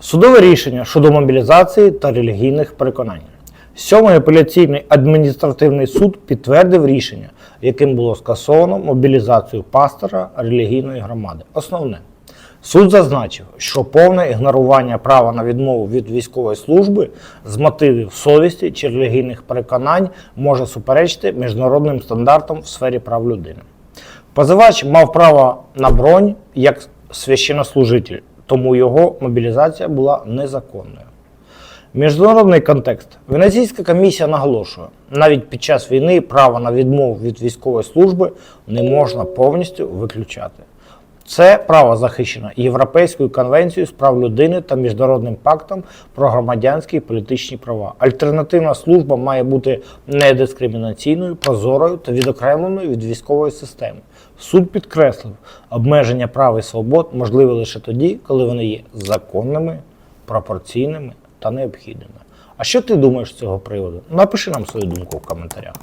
Судове рішення щодо мобілізації та релігійних переконань. Сьомий апеляційний адміністративний суд підтвердив рішення, яким було скасовано мобілізацію пастора релігійної громади. Основне. Суд зазначив, що повне ігнорування права на відмову від військової служби з мотивів совісті чи релігійних переконань може суперечити міжнародним стандартам в сфері прав людини. Позивач мав право на бронь як священнослужитель, тому його мобілізація була незаконною. Міжнародний контекст. Венеційська комісія наголошує, навіть під час війни право на відмову від військової служби не можна повністю виключати. Це право захищено Європейською конвенцією з прав людини та міжнародним пактом про громадянські і політичні права. Альтернативна служба має бути недискримінаційною, прозорою та відокремленою від військової системи. Суд підкреслив, обмеження прав і свобод можливі лише тоді, коли вони є законними, пропорційними та необхідними. А що ти думаєш з цього приводу? Напиши нам свою думку в коментарях.